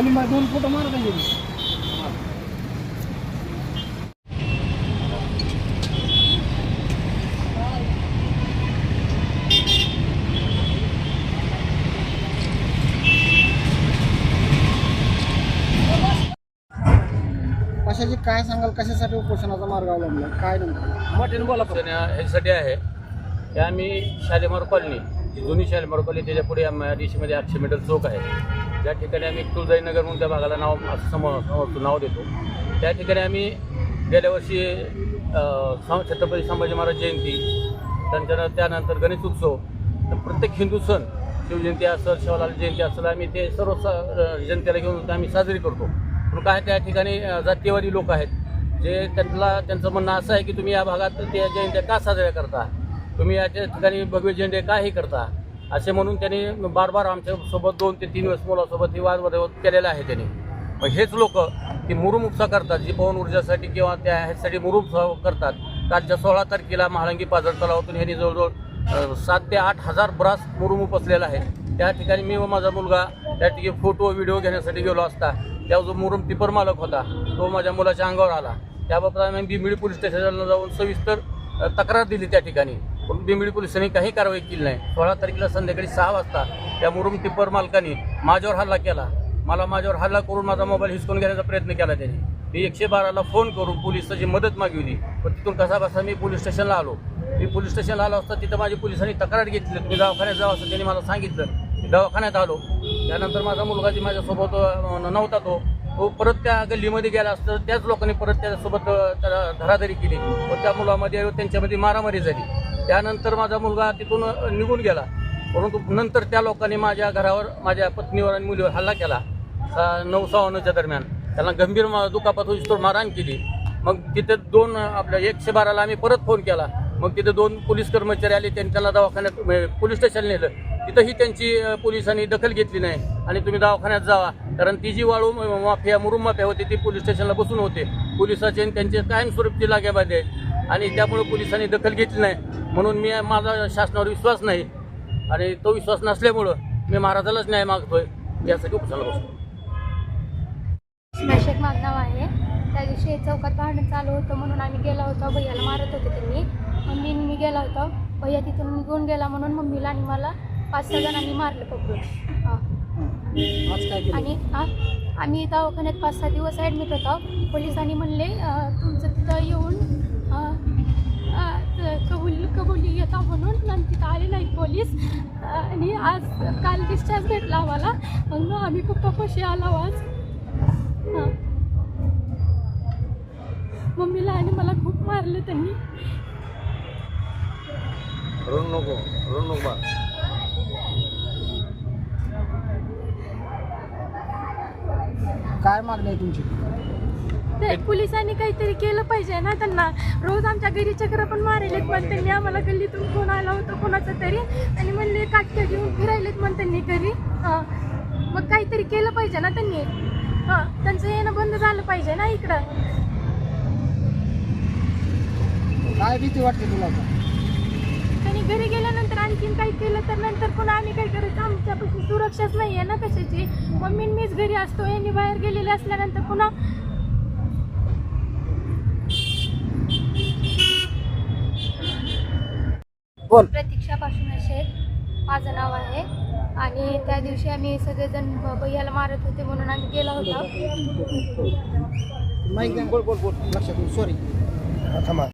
खाली मा- दोन फोटो मारा पाहिजे कशाची काय सांगाल? कशासाठी उपोषणाचा मार्ग अवलंबला? काय नेमकं? मटेन बोला ह्याच्यासाठी आहे. की आम्ही शालेमार कॉलनी जी जुनी शालेमार कॉलनी त्याच्या पुढे डी सीमध्ये आठशे मीटर चौक आहे. ज्या ठिकाणी आम्ही तुळजाईनगर म्हणून त्या भागाला नाव असं सम नाव देतो. त्या ठिकाणी आम्ही गेल्या वर्षी छत्रपती संभाजी महाराज जयंती त्यांच्या त्यानंतर गणेश उत्सव तर प्रत्येक हिंदू सण शिवजयंती असेल शिवलाल जयंती असेल आम्ही ते सर्व स जनतेला घेऊन आम्ही साजरी करतो. पण काय त्या ठिकाणी जातीयवादी लोक आहेत जे त्यांना त्यांचं म्हणणं असं आहे की तुम्ही या भागात त्या जयंत्या का साजऱ्या करता? तुम्ही याच्या ठिकाणी भगवे झेंडे का हे करता? असे म्हणून त्यांनी बार बार आमच्यासोबत दोन ते तीन वेळेस मुलासोबत ही वाद केलेला आहे त्यांनी. मग हेच लोक ती मुरुम उपसा करतात जी पवन ऊर्जासाठी किंवा त्या ह्यासाठी मुरुम करतात. कालच्या सोळा तारखेला महाळंगी पाझर तलावातून ह्यांनी जवळजवळ सात ते आठ हजार ब्रास मुरुम उपसलेला आहे. त्या ठिकाणी मी व माझा मुलगा त्या ठिकाणी फोटो व्हिडिओ घेण्यासाठी गेलो असता. त्या जो मुरुम टिपर मालक होता तो माझ्या मुलाच्या अंगावर आला. त्याबाबत आम्ही बिमिळी पोलीस स्टेशनला जाऊन सविस्तर तक्रार दिली त्या ठिकाणी. पण बिमिळी पोलिसांनी काही कारवाई केली नाही. सोळा तारखेला संध्याकाळी सहा वाजता त्या मुरुम टिप्पर मालकाने माझ्यावर हल्ला केला. मला माझ्यावर हल्ला करून माझा मोबाईल हिसकून घेण्याचा प्रयत्न केला त्यांनी. मी एकशे बाराला फोन करून पोलिसाची मदत मागवली. पण तिथून कसा बसा मी पोलीस स्टेशनला आलो. मी पोलीस स्टेशनला आलो असता तिथं माझी पोलिसांनी तक्रार घेतली तुम्ही दवाखान्यात जावं असं त्यांनी मला सांगितलं. मी दवाखान्यात आलो. त्यानंतर माझा मुलगा जी माझ्यासोबत नव्हता तो तो परत त्या गल्लीमध्ये गेला असतं. त्याच लोकांनी परत त्याच्यासोबत त्याला धराधरी केली. व त्या मुलामध्ये त्यांच्यामध्ये मारामारी झाली. त्यानंतर माझा मुलगा तिथून निघून गेला. परंतु नंतर त्या लोकांनी माझ्या घरावर माझ्या पत्नीवर आणि मुलीवर हल्ला केला. नऊ सहा दरम्यान. त्यांना गंभीर दुखापत होईस मारहाण केली. मग तिथे दोन आपल्या एकशे बाराला आम्ही परत फोन केला. मग तिथे दोन पोलीस कर्मचारी आले त्यांनी त्याला दवाखान्यात म्हणजे पोलीस स्टेशन नेलं. तिथंही त्यांची पोलिसांनी दखल घेतली नाही. आणि तुम्ही दवाखान्यात जावा. कारण ती जी वाळू माफिया मुरुम माफिया होती ती पोलीस स्टेशनला बसून होते. पोलिसाचे त्यांचे कायमस्वरूपी लागेबांधे आहेत आणि त्यामुळे पोलिसांनी दखल घेतली नाही. म्हणून मी माझा शासनावर विश्वास नाही. आणि तो विश्वास नसल्यामुळं मी महाराजालाच न्याय मागतोय यासाठी उपसाला बसतो स्मॅशक मागणाव आहे. त्या दिवशी चौकात भांडण चालू होतं म्हणून आम्ही गेलो होतो. भैयाला मारत होते त्यांनी. मम्मी मी गेला होतो. भैया तिथून निघून गेला म्हणून मम्मीला आणि मला पाच सहा जणांनी मारलं पकडून. हां. आणि आम्ही दवाखान्यात पाच सहा दिवस ॲडमिट होतो. पोलिसांनी म्हणले तुमचं तिथं येऊन कबूल कबुली घेता म्हणून आणि तिथं आले नाहीत पोलीस. आणि आज काल डिस्चार्ज भेटला आम्हाला. मग आम्ही पप्पापाशी आलो आज. हां. मम्मीला आणि मला खूप मारलं त्यांनी. रडू नको रडू नको बा काय मागणी आहे तुमची? पोलिसांनी काहीतरी केलं पाहिजे ना त्यांना. रोज आमच्या घरी चक्र पण मारेलेत पण त्यांनी आम्हाला गल्लीतून फोन आला होता कोणाचा तरी. आणि म्हणले काटक्या घेऊन फिरायलेत पण त्यांनी घरी. हां. मग काहीतरी केलं पाहिजे ना त्यांनी. हां त्यांचं येणं बंद झालं पाहिजे ना इकडं. काय भीती वाटते तुला आता? त्यांनी घरी गेल्यानंतर आणखीन काही केलं तर नंतर पुन्हा आम्ही काय करायचं? आमच्यापासून सुरक्षाच नाही आहे ना कशाची. मम्मी आणि मीच घरी असतो. यांनी बाहेर गेलेले असल्यानंतर पुन्हा बोल. प्रतीक्षा पासून शेख माझं नाव आहे. आणि त्या दिवशी आम्ही सगळेजण भैयाला मारत होते म्हणून आम्ही गेला होता. बोल बोल बोल. लक्षात सॉरी थांबा.